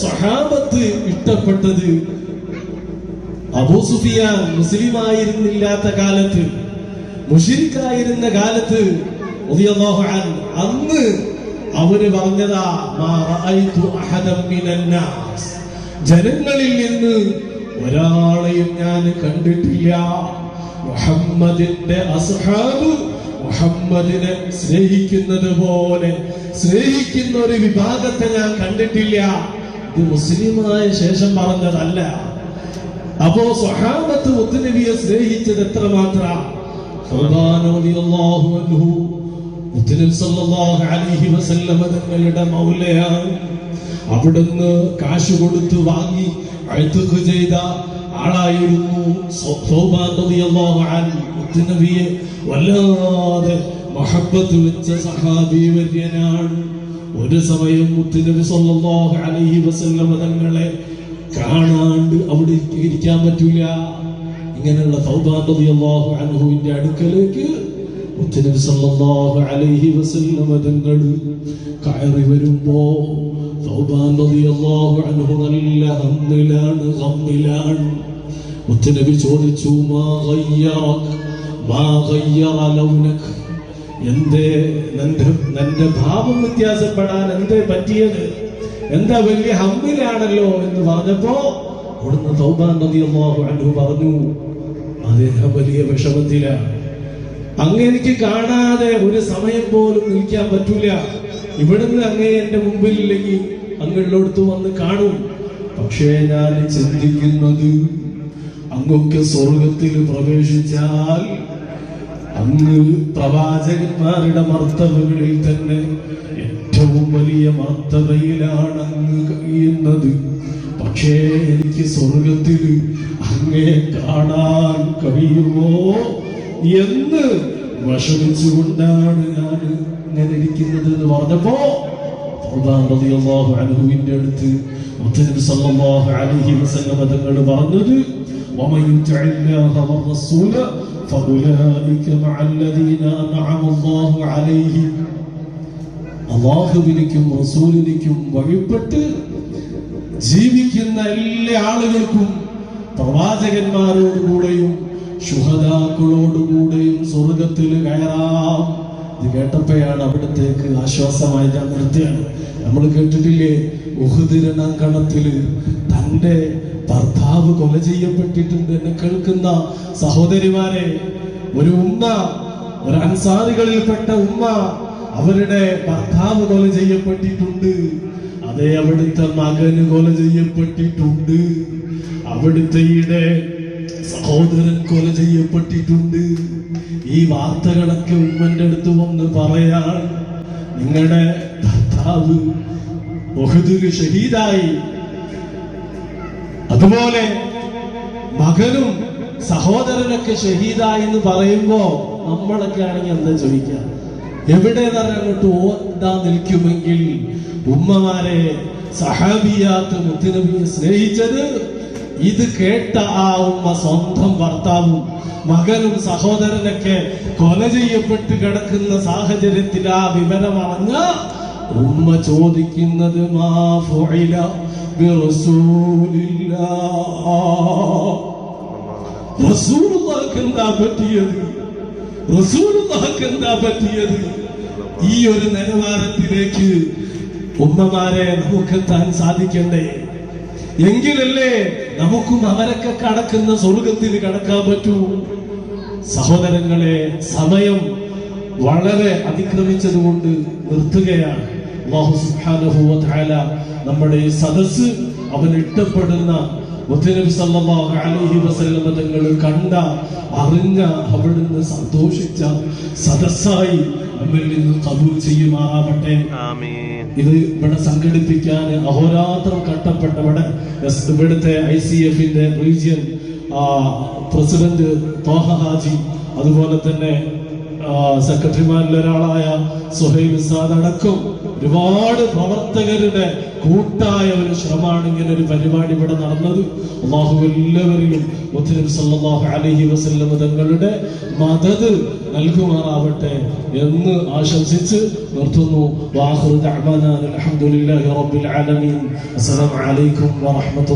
സ്വഹാബത്ത് ഇഷ്ടപ്പെട്ടത് അബൂ സുഫിയാൻ മുസ്ലിം ആയിരുന്നില്ലാത്ത കാലത്ത് മുഷിരിക്കായിരുന്ന കാലത്ത് അന്ന് അവർ പറഞ്ഞതാ ജനങ്ങളിൽ നിന്ന് ഒരാളെയും ഞാൻ കണ്ടിട്ടില്ല. മുഹമ്മദിന്റെ അസ്ഹാബ് മുഹമ്മദിനെ സ്നേഹിക്കുന്നത് പോലെ സ്നേഹിക്കുന്ന ഒരു വിഭാഗത്തെ ഞാൻ കണ്ടിട്ടില്ല. ഇത് മുസ്ലിമായ ശേഷം പറഞ്ഞതല്ല. അപ്പോ സ്വഹാബത്ത് മുത്തുനബിയെ സ്നേഹിച്ചത് എത്ര എത്രമാത്ര തങ്ങളുടെ മൗലയാണ്. അവിടുന്ന് കാശ് കൊടുത്ത് വാങ്ങി അഴുത്തുക്ക് ചെയ്ത ആളായിരുന്നു. മുത്തുനബിയെ വല്ലാതെ മഹബത്ത് വെച്ച സഹാബി ഒരു സമയം മുത്തുനബി സല്ലല്ലാഹു അലൈഹി വസല്ലം തങ്ങളെ കാണാണ്ട് അവിടെ ഇരിക്കാൻ പറ്റൂല. ഇങ്ങനെയുള്ള സൗബാൻ റളിയല്ലാഹു അൻഹുവിന്റെ അടുക്കലേക്ക് മുത്തുനബി സല്ലല്ലാഹു അലൈഹി വസല്ലം തങ്ങൾ കയറി വരുമ്പോ റളിയല്ലാഹു അൻഹു നല്ല ഹമ്മിലാണ് ഹമ്മിലാണ് മുത്തുനബി ചോദിച്ചു മാ ഗയ്യറക് മാ ഗയ്യറ ലൗനക? എന്തേ നിന്റെ ഭാവം വ്യത്യാസപ്പെടാൻ എന്തേ പറ്റിയത്? എന്താ വലിയ ഹമ്മിലാണല്ലോ എന്ന് പറഞ്ഞപ്പോ അവിടുന്ന് തൗബാൻ റളിയല്ലാഹു അൻഹു പറഞ്ഞു അദ്ദേഹം വലിയ വിഷമത്തിലാണ് അങ്ങ് എനിക്ക് കാണാതെ ഒരു സമയം പോലും നിൽക്കാൻ പറ്റൂല. ഇവിടുന്ന് അങ്ങേ എന്റെ മുമ്പിൽ ഇല്ലെങ്കിൽ അങ്ങുള്ളടുത്ത് വന്ന് കാണും. പക്ഷേ ഞാൻ ചിന്തിക്കുന്നത് അങ്ങൊക്കെ സ്വർഗത്തിൽ പ്രവേശിച്ചാൽ അങ്ങ് പ്രവാചകന്മാരുടെ മർത്തവകളിൽ തന്നെ ഏറ്റവും വലിയ മർത്തവയിലാണ് അങ്ങ് കഴിയുന്നത്. പക്ഷേ എനിക്ക് സ്വർഗത്തിൽ അങ്ങേ കാണാൻ കഴിയുമോ എന്ന് വിഷമിച്ചുകൊണ്ടാണ് ഞാൻ ഇങ്ങനെ ഇരിക്കുന്നത് എന്ന് പറഞ്ഞപ്പോ അനുഭവിന്റെ അടുത്ത് മുത്തനബി സല്ലല്ലാഹു അലൈഹി തങ്ങൾ പറഞ്ഞത് ومن يطع الله والرسول فأولئك مع الذين أنعم الله عليهم അള്ളാഹുവിനിക്കും റസൂലിനിക്കും വഴിപ്പെട്ട് ജീവിക്കുന്ന എല്ലാ ആളുകൾക്കും പ്രവാചകന്മാരോടുകൂടെയും ശുഹദാക്കളോടുകൂടെയും സ്വർഗത്തിൽ കയറാം ഇത് കേട്ടപ്പോഴാണ് അവിടത്തേക്ക് ആശ്വാസമായി ഞാൻ നിർത്തിയാണ് നമ്മൾ കേട്ടിട്ടില്ലേ ഉഹുദിരണം കണത്തില് തന്റെ ഭർത്താവ് കൊല ചെയ്യപ്പെട്ടിട്ടുണ്ട് എന്ന് കേൾക്കുന്ന സഹോദരിമാരെ ഒരു ഉമ്മ ഒരു അൻസാരികളിൽപ്പെട്ട ഉമ്മ അവരുടെ ഭർത്താവ് കൊല ചെയ്യപ്പെട്ടിട്ടുണ്ട്. അതേ അവിടുത്തെ മകന് കൊല ചെയ്യപ്പെട്ടിട്ടുണ്ട്. അവിടുത്തെയുടെ സഹോദരൻ കൊല ചെയ്യപ്പെട്ടിട്ടുണ്ട്. ഈ വാർത്തകളൊക്കെ ഉമ്മന്റെ അടുത്ത് വന്ന് പറയാൻ നിങ്ങളുടെ ഭർത്താവ് ബഹുദൂര് ഷഹീദായി അതുപോലെ മകനും സഹോദരനൊക്കെ ഷഹീദായി എന്ന് പറയുമ്പോ നമ്മളൊക്കെ ആണെങ്കിൽ എന്താ ചോദിക്കുക എവിടെ അങ്ങോട്ട് ഓടാ നിൽക്കുമെങ്കിൽ ഉമ്മമാരെ സഹാബിയാത്ത് മുത്തുനബിയെ സ്നേഹിച്ചത് ഇത് കേട്ട ആ ഉമ്മ സ്വന്തം ഭർത്താവും മകനും സഹോദരനൊക്കെ കൊല ചെയ്യപ്പെട്ട് കിടക്കുന്ന സാഹചര്യത്തിൽ ആ വിവരം അറിഞ്ഞ ഉമ്മ ചോദിക്കുന്നത് മാ എന്താ പറ്റിയത്? എന്താ പറ്റിയത്? ഈ ഒരു നിലവാരത്തിലേക്ക് ഉമ്മമാരെ നമുക്ക് എത്താൻ സാധിക്കണ്ടേ? എങ്കിലല്ലേ നമുക്കും അവരൊക്കെ കടക്കുന്ന സ്വർഗത്തിൽ കടക്കാൻ പറ്റൂ. സഹോദരങ്ങളെ സമയം വളരെ അതിക്രമിച്ചതുകൊണ്ട് നിർത്തുകയാണ്. അല്ലാഹു സുബ്ഹാനഹു വ നമ്മുടെ ഈ സദസ്സ് അവൻ ഇഷ്ടപ്പെടുന്ന മുത്തനബി സല്ലല്ലാഹു അലൈഹി വസല്ലമ തങ്ങൾ കണ്ട അറിഞ്ഞ അവിടുന്ന് സന്തോഷിച്ച സദസ്സായി നമ്മിൽ നിന്ന് കബൂൽ ചെയ്യുമാറാവട്ടെ ഇത് ഇവിടെ സംഘടിപ്പിക്കാൻ അഹോരാത്രം കട്ടപ്പെട്ട ഇവിടെ എസ് ഇവിടുത്തെ ഐ സി എഫിന്റെ റീജിയൻ പ്രസിഡന്റ് തോഹ ഹാജി അതുപോലെ തന്നെ സെക്രട്ടറിമാരിൽ ഒരാളായ സുഹൈബ് സാദ് അടക്കം ഒരുപാട് പ്രവർത്തകരുടെ കൂട്ടായ ഒരു ശ്രമമാണ് ഇങ്ങനെ ഒരു പരിപാടി ഇവിടെ നടന്നത്. അള്ളാഹു എല്ലാവരിലും മുത്തനബി സല്ലല്ലാഹു അലൈഹി വസല്ലം തങ്ങളുടെ മദത് നൽകുമാറാവട്ടെ എന്ന് ആശംസിച്ച് നിർത്തുന്നു. വാഹുർ ദഅ്വാനാ അൽഹംദുലില്ലാഹി റബ്ബിൽ ആലമീൻ. അസ്സലാമു അലൈക്കും വറഹ്മത്തുള്ളാഹി